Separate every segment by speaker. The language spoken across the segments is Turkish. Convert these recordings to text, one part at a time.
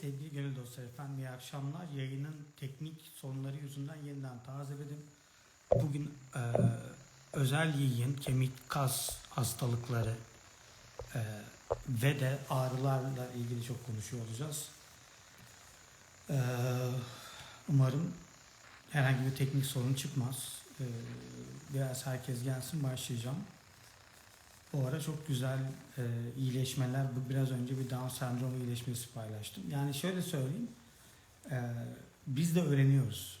Speaker 1: Sevgili gönül dostları efendim iyi akşamlar. Yayının teknik sorunları yüzünden yeniden tazeledim. Bugün e, özel yayın, kemik kas hastalıkları e, ve de ağrılarla ilgili çok konuşuyor olacağız. E, umarım herhangi bir teknik sorun çıkmaz. E, biraz herkes gelsin başlayacağım. Bu ara çok güzel e, iyileşmeler. Bu biraz önce bir Down sendromu iyileşmesi paylaştım. Yani şöyle söyleyeyim. e, biz de öğreniyoruz.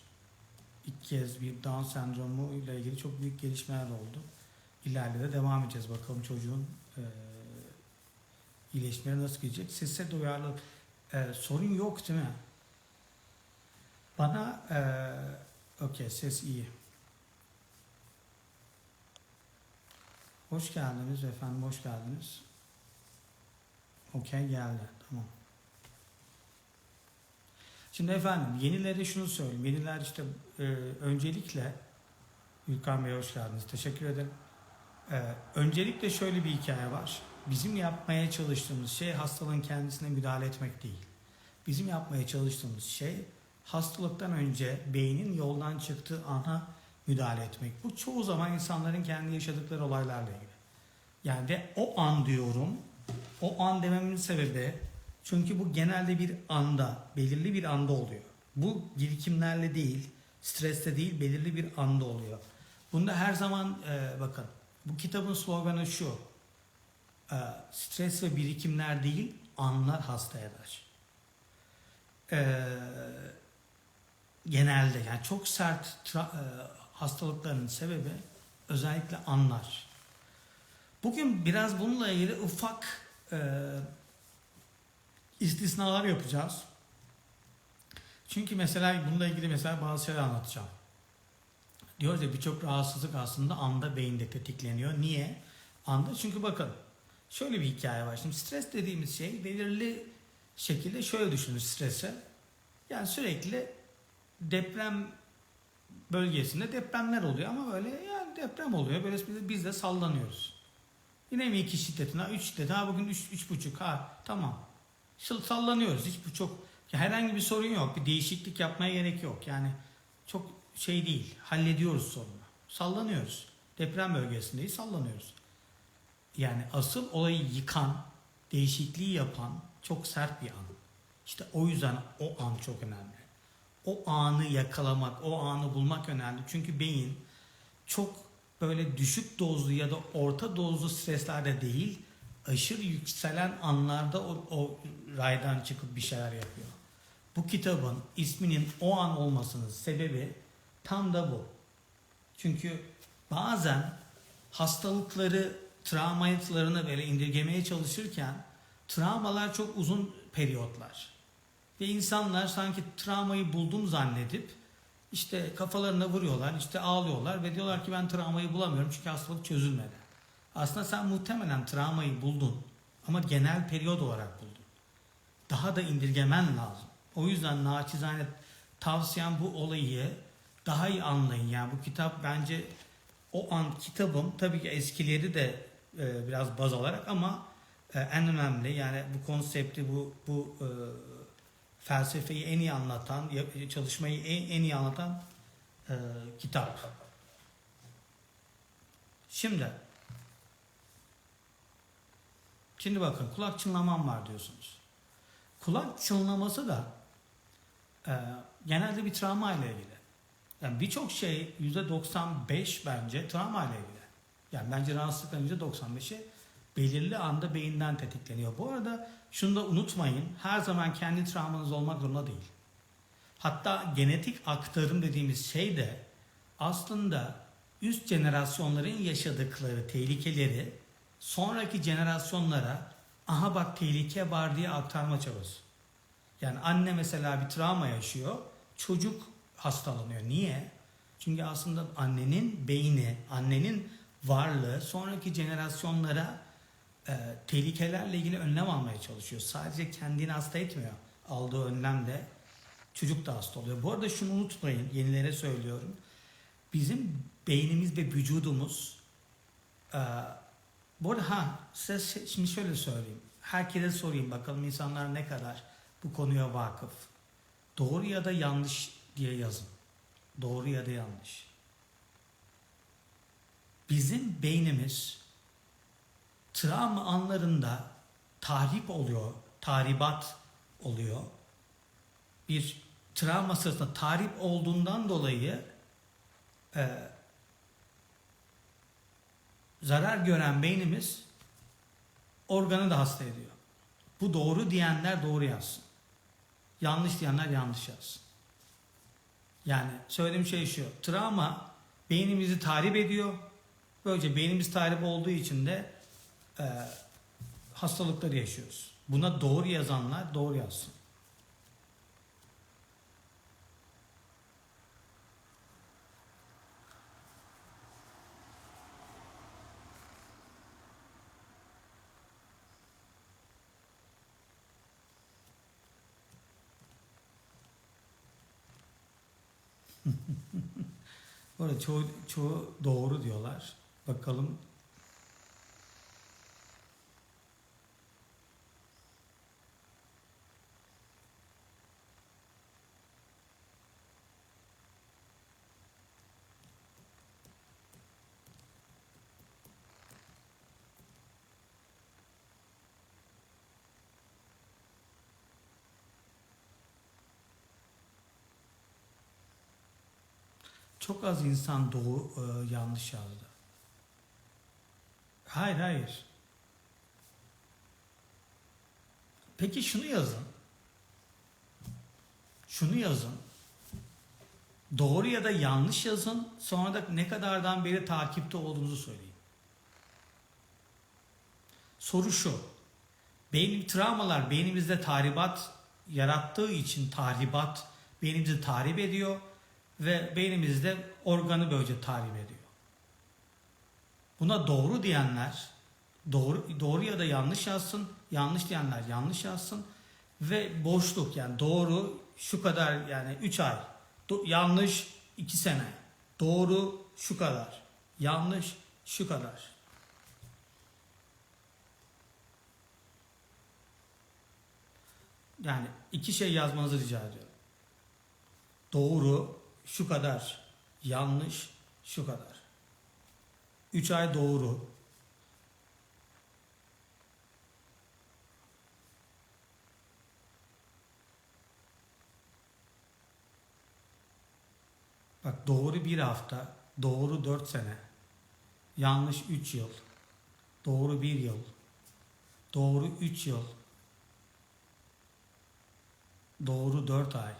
Speaker 1: İlk kez bir Down sendromu ile ilgili çok büyük gelişmeler oldu. İleride de devam edeceğiz. Bakalım çocuğun e, iyileşmeleri nasıl gidecek. Sese duyarlı e, sorun yok değil mi? Bana e, okey ses iyi. Hoş geldiniz efendim, hoş geldiniz. Okey geldi, tamam. Şimdi efendim, yenilere şunu söyleyeyim. Yeniler işte e, öncelikle, Gülkan Bey hoş geldiniz, teşekkür ederim. E, öncelikle şöyle bir hikaye var. Bizim yapmaya çalıştığımız şey hastalığın kendisine müdahale etmek değil. Bizim yapmaya çalıştığımız şey hastalıktan önce beynin yoldan çıktığı ana müdahale etmek. Bu çoğu zaman insanların kendi yaşadıkları olaylarla ilgili. Yani ve o an diyorum, o an dememin sebebi çünkü bu genelde bir anda, belirli bir anda oluyor. Bu birikimlerle değil, stresle değil, belirli bir anda oluyor. Bunda her zaman e, bakın, bu kitabın sloganı şu. E, stres ve birikimler değil, anlar hasta eder. E, genelde yani çok sert tra- e, hastalıkların sebebi özellikle anlar. Bugün biraz bununla ilgili ufak e, istisnalar yapacağız. Çünkü mesela bununla ilgili mesela bazı şeyler anlatacağım. Diyoruz ya birçok rahatsızlık aslında anda beyinde tetikleniyor. Niye? Anda çünkü bakın şöyle bir hikaye var. Şimdi stres dediğimiz şey belirli şekilde şöyle düşünün strese. Yani sürekli deprem bölgesinde depremler oluyor ama böyle yani deprem oluyor. Böyle biz de, biz de sallanıyoruz. Yine mi iki şiddetine, üç şiddetine, ha bugün üç, üç buçuk, ha tamam. Sallanıyoruz. Hiç bu çok herhangi bir sorun yok. Bir değişiklik yapmaya gerek yok. Yani çok şey değil. Hallediyoruz sorunu. Sallanıyoruz. Deprem bölgesindeyiz, sallanıyoruz. Yani asıl olayı yıkan, değişikliği yapan çok sert bir an. İşte o yüzden o an çok önemli. O anı yakalamak, o anı bulmak önemli. Çünkü beyin çok böyle düşük dozlu ya da orta dozlu streslerde değil, aşırı yükselen anlarda o, o raydan çıkıp bir şeyler yapıyor. Bu kitabın isminin o an olmasının sebebi tam da bu. Çünkü bazen hastalıkları, travmalarını böyle indirgemeye çalışırken travmalar çok uzun periyotlar. Ve insanlar sanki travmayı buldum zannedip işte kafalarına vuruyorlar, işte ağlıyorlar ve diyorlar ki ben travmayı bulamıyorum çünkü hastalık çözülmedi. Aslında sen muhtemelen travmayı buldun ama genel periyot olarak buldun. Daha da indirgemen lazım. O yüzden naçizane tavsiyem bu olayı daha iyi anlayın. Yani bu kitap bence o an kitabım tabii ki eskileri de e, biraz baz alarak ama e, en önemli yani bu konsepti bu bu e, felsefeyi en iyi anlatan, çalışmayı en iyi anlatan e, kitap. Şimdi Şimdi bakın kulak çınlamam var diyorsunuz. Kulak çınlaması da e, genelde bir travma ile ilgili. Yani birçok şey %95 bence travma ile ilgili. Yani bence rahatsızlıkların %95'i belirli anda beyinden tetikleniyor. Bu arada şunu da unutmayın. Her zaman kendi travmanız olmak zorunda değil. Hatta genetik aktarım dediğimiz şey de aslında üst jenerasyonların yaşadıkları tehlikeleri sonraki jenerasyonlara aha bak tehlike var diye aktarma çabası. Yani anne mesela bir travma yaşıyor, çocuk hastalanıyor. Niye? Çünkü aslında annenin beyni, annenin varlığı sonraki jenerasyonlara e, tehlikelerle ilgili önlem almaya çalışıyor. Sadece kendini hasta etmiyor. Aldığı önlemde çocuk da hasta oluyor. Bu arada şunu unutmayın, yenilere söylüyorum. Bizim beynimiz ve vücudumuz e, bu arada ha size şimdi şöyle söyleyeyim. Herkese sorayım bakalım insanlar ne kadar bu konuya vakıf. Doğru ya da yanlış diye yazın. Doğru ya da yanlış. Bizim beynimiz travma anlarında tahrip oluyor, tahribat oluyor. Bir travma sırasında tahrip olduğundan dolayı e, zarar gören beynimiz organı da hasta ediyor. Bu doğru diyenler doğru yazsın. Yanlış diyenler yanlış yazsın. Yani söylediğim şey şu. Travma beynimizi tahrip ediyor. Böylece beynimiz tahrip olduğu için de e, hastalıkları yaşıyoruz. Buna doğru yazanlar doğru yazsın. Bu arada çoğu, çoğu doğru diyorlar. Bakalım Çok az insan doğu e, yanlış yazdı. Hayır hayır. Peki şunu yazın. Şunu yazın. Doğru ya da yanlış yazın. Sonra da ne kadardan beri takipte olduğunuzu söyleyin. Soru şu. Beyin travmalar beynimizde tahribat yarattığı için tahribat beynimizi tahrip ediyor ve beynimizde organı böylece tahrip ediyor. Buna doğru diyenler doğru doğru ya da yanlış yazsın, yanlış diyenler yanlış yazsın ve boşluk yani doğru şu kadar yani 3 ay, do- yanlış 2 sene, doğru şu kadar, yanlış şu kadar. Yani iki şey yazmanızı rica ediyorum. Doğru şu kadar, yanlış şu kadar. 3 ay doğru. Bak doğru bir hafta, doğru 4 sene, yanlış 3 yıl, doğru 1 yıl, doğru 3 yıl, doğru 4 ay,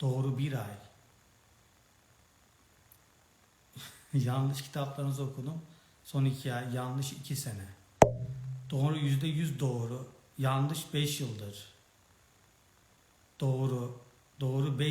Speaker 1: doğru 1 ay. yanlış kitaplarınızı okudum. Son 2 ay, yanlış 2 sene. Doğru %100 doğru, yanlış 5 yıldır. Doğru, doğru 5